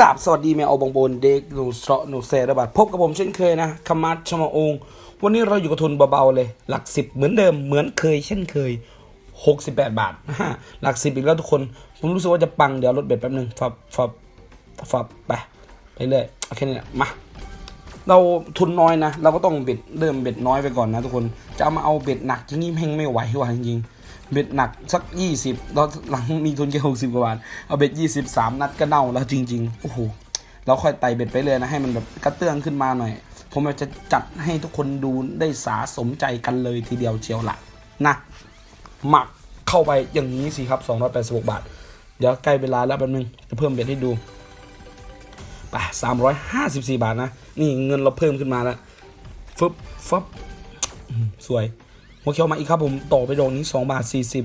กราบสวัสดีแมวเอาบงบนเด็กหนูเสาะหนูแซระบาดพบกับผมเช่นเคยนะคมัดชมาองค์วันนี้เราอยู่กับทุนเบาๆเลย หลักสิบเหมือนเดิมเหมือนเคยเช่นเคย 68 บาทหลักสิบอีกแล้วทุกคน ผมรู้สึกว่าจะปังเดี๋ยวลดเบ็ดแป๊บนึงฟับฟับฟับไปไปเรื่อยโอเคเนี่แหละมาเราทุนน้อยนะ เราก็ต้องเบ็ดเริ่มเบ็ดน้อยไปก่อนนะทุกคนจะเอามาเอาเบ็ดหนักจริงๆแม่งไม่ไหวว่ะจริงๆ เบ็ดหนักสักยี่สิบเราหลังมีทุนแค่หกสิบกว่าบาทเอาเบ็ดยี่สิบสามนัดก็เน่าแล้วจริงๆโอ้โหเราค่อยไต่เบ็ดไปเลยนะให้มันแบบกระเตื้องขึ้นมาหน่อย ผมอยากจะจัดให้ทุกคนดูได้สาสมใจกันเลยทีเดียวเชียวละนะหมักเข้าไปอย่างนี้สิครับ286บาท เดี๋ยวใกล้เวลาแล้วแป๊บนึงจะเพิ่มเบ็ดให้ดูไปสามร้อยห้าสิบสี่บาทนะ นี่เงินเราเพิ่มขึ้นมาแล้วฟึบฟึบสวย หัวเขียวมาอีกครับผมต่อไปดอกนี้สองบาทสี่สิบ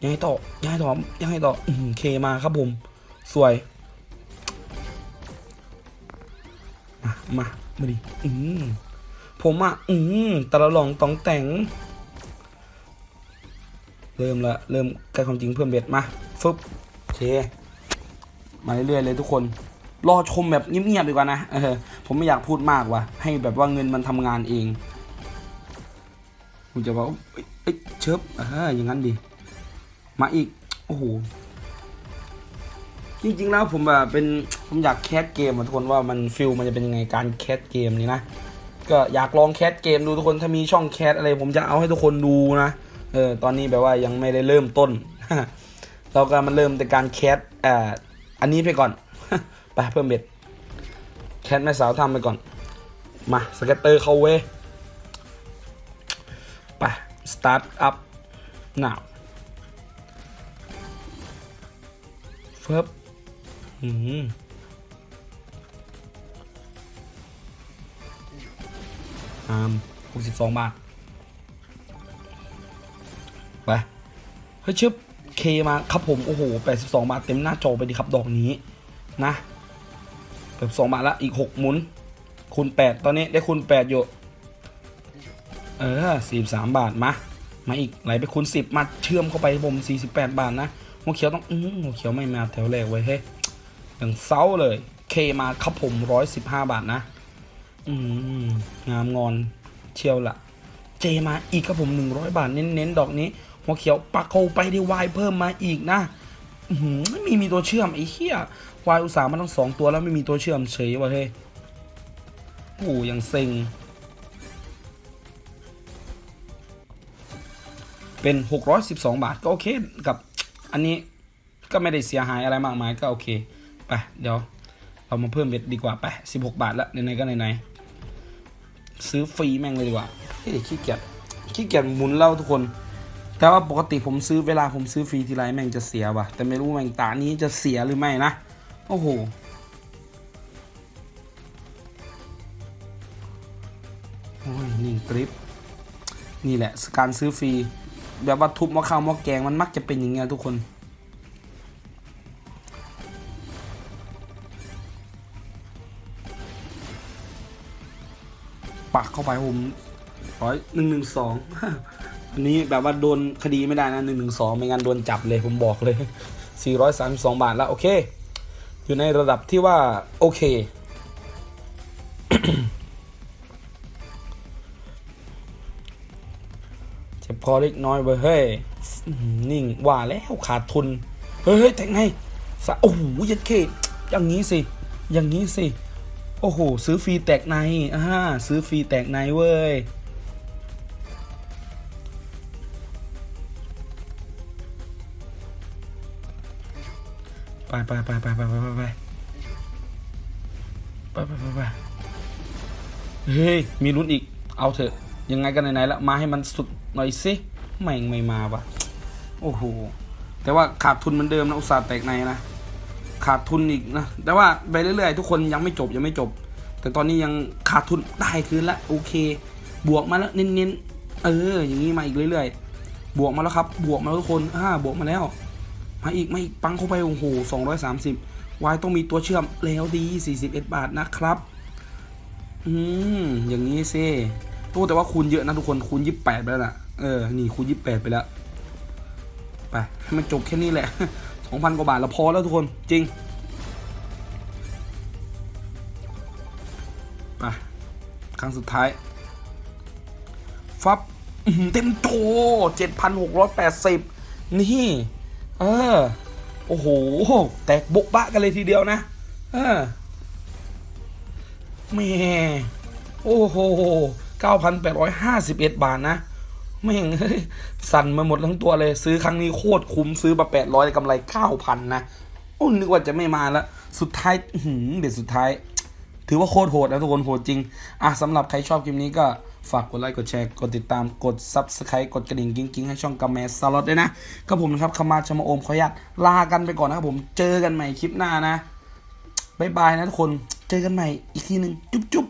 ยังให้ต่อยังให้ต่อยังให้ต่อเคมาครับผมสวยมามามาดิอืมผมอะอืมแต่ละลองต้องแต่ง เริ่มละเริ่มใกล้ความจริงเพิ่มเบ็ดมาฟึบโอเค มาเรื่อยๆเลยทุกคนรอชมแบบเงียบๆดีกว่านะเออผมไม่อยากพูดมากว่ะให้แบบว่าเงินมันทำงานเอง ผมจะบอกเอ้ยเชิบเอออย่างนั้นดิมาอีก โอ้โห จริงๆแล้วผมแบบเป็น ผมอยากแคสเกมอะทุกคนว่ามันฟิลมันจะเป็นยังไงการแคสเกมนี้นะ ก็อยากลองแคสเกมดูทุกคน ถ้ามีช่องแคสอะไร ผมจะเอาให้ทุกคนดูนะ เออ ตอนนี้แบบว่ายังไม่ได้เริ่มต้น เราก็มาเริ่มแต่การแคสอ่าอันนี้ไปก่อน ไปเพิ่มเบ็ด แคทแม่สาวทำไปก่อน มาสเก็ตเตอร์เข้าเว้ ยไปสตาร์ทอัพ now เฟิบอืมอามหกสิบสองบาท ไป เฮ้ยชึบเคมาครับผม โอ้โหแปดสิบสองบาท เต็มหน้าจอไปดีครับ ดอกนี้ นะแบบสองบาทละ อีกหกหมุน คูณแปดตอนนี้ได้คูณแปดอยู่ เออสี่สามบาทมา มาอีกไหลไปคูณสิบมาเชื่อมเข้าไปผมสี่สิบแปดบาทนะหัวเขียวต้องอืหัวเขียวไม่มาแถวแรกไว้เฮ้ยอย่างเซาเลยเคมาครับผมร้อยสิบห้าบาทนะ อืมงามงอนเชียวละเจมาอีกครับผมหนึ่งร้อยบาทเน้นๆดอกนี้ หัวเขียวปักเข้าไปได้วายเพิ่มมาอีกนะไม่มีมีตัวเชื่อมไอ้เหี้ยวายอุตสาห์มันต้องสองตัวแล้วไม่มีตัวเชื่อมเฉยวะเฮ้ยโอ้ยังเซ็ง เป็น 612 บาทก็โอเคกับอันนี้ก็ไม่ได้เสียหายอะไรมากมายก็โอเคไปเดี๋ยวเรามาเพิ่มเบ็ดดีกว่าไป 16 บาทละไหนๆก็ไหนๆซื้อฟรีแม่งเลยดีกว่าเฮ้ยขี้เกียจขี้เกียจหมุนเล่าทุกคน แต่ว่าปกติผมซื้อเวลาผมซื้อฟรีทีไรแม่งจะเสียว่ะ แต่ไม่รู้แม่งตานี้จะเสียหรือไม่นะ โอ้โหโอ้ยนิ่งกริปนี่แหละการซื้อฟรี แบบว่าทุบหม้อข้าวหม้อแกงมันมักจะเป็นอย่างเงี้ยทุกคน ปักเข้าไปผมร้อยหนึ่งหนึ่งสองอันนี้แบบว่าโดนคดีไม่ได้นะหนึ่งหนึ่งสองไม่งั้นโดนจับเลยผมบอกเลยสี่ร้อยสามสองบาทแล้วโอเค อยู่ในระดับที่ว่า โอเค เจ็บคอเล็กน้อยเว้ยเฮ้ยนิ่งว่าแล้วขาดทุน เฮ้ยแต่งไงสะโอ้โหยัดเคอย่างนี้สิ อย่างนี้สิ โอ้โห ซื้อฟรีแตกในอ่าซื้อฟรีแตกในเว้ยไปไปไปไปไปไปไปไปไปไปไปไปเฮ้ย มีลุ้นอีก เอาเถอะ ยังไงกันไหนๆละ มาให้มันสุด หน่อยสิแม่งไม่มาว่ะ โอ้โห แต่ว่าขาดทุนเหมือนเดิมนะอุตสาห์แตกในนะ ขาดทุนอีกนะ แต่ว่าไปเรื่อยๆ ทุกคนยังไม่จบยังไม่จบ แต่ตอนนี้ยังขาดทุนได้คืนละโอเค บวกมาแล้วเน้นๆ เออ อย่างนี้มาอีกเรื่อยๆ บวกมาแล้วครับ บวกมาแล้วทุกคนอ่าบวกมาแล้ว มาอีกมาอีกปังเข้าไปโอ้โหสองร้อยสามสิบวายต้องมีตัวเชื่อมแล้วดีสี่สิบเอ็ดบาทนะครับ อืม อย่างนี้สิ โอ้แต่ว่าคูณเยอะนะทุกคนคูณยี่สิบแปดไปแล้วนะเออนี่คูณยี่สิบแปดไปแล้วไปให้มันจบแค่นี้แหละสองพันกว่าบาทเราพอแล้วทุกคนจริงไปครั้งสุดท้ายฟับเต็มโตเจ็ดพันหกร้อยแปดสิบนี่เออโอ้โห แตกบุกบะกันเลยทีเดียวนะ เออแม่โอ้โห เก้าพันแปดร้อยห้าสิบเอ็ดบาทนะแม่งสั่นมาหมดทั้งตัวเลย ซื้อครั้งนี้โคตรคุ้มซื้อมาแปดร้อยกำไรเก้าพันนะโอ้นึกว่าจะไม่มาแล้วสุดท้ายหือเด็ดสุดท้าย ถือว่าโคตรโหดนะทุกคนโหดจริง อะสำหรับใครชอบคลิปนี้ก็ฝากกดไลค์กดแชร์กดติดตามกด Subscribe กดกระดิ่งกิ้งๆ ให้ช่องกัมแมสล็อตด้วยนะก็ผมนะครับขมาชมาโอมขออนุญาตลากันไปก่อนนะครับผมเจอกันใหม่คลิปหน้านะบ๊ายบายนะทุกคนเจอกันใหม่อีกทีหนึ่งจุ๊บ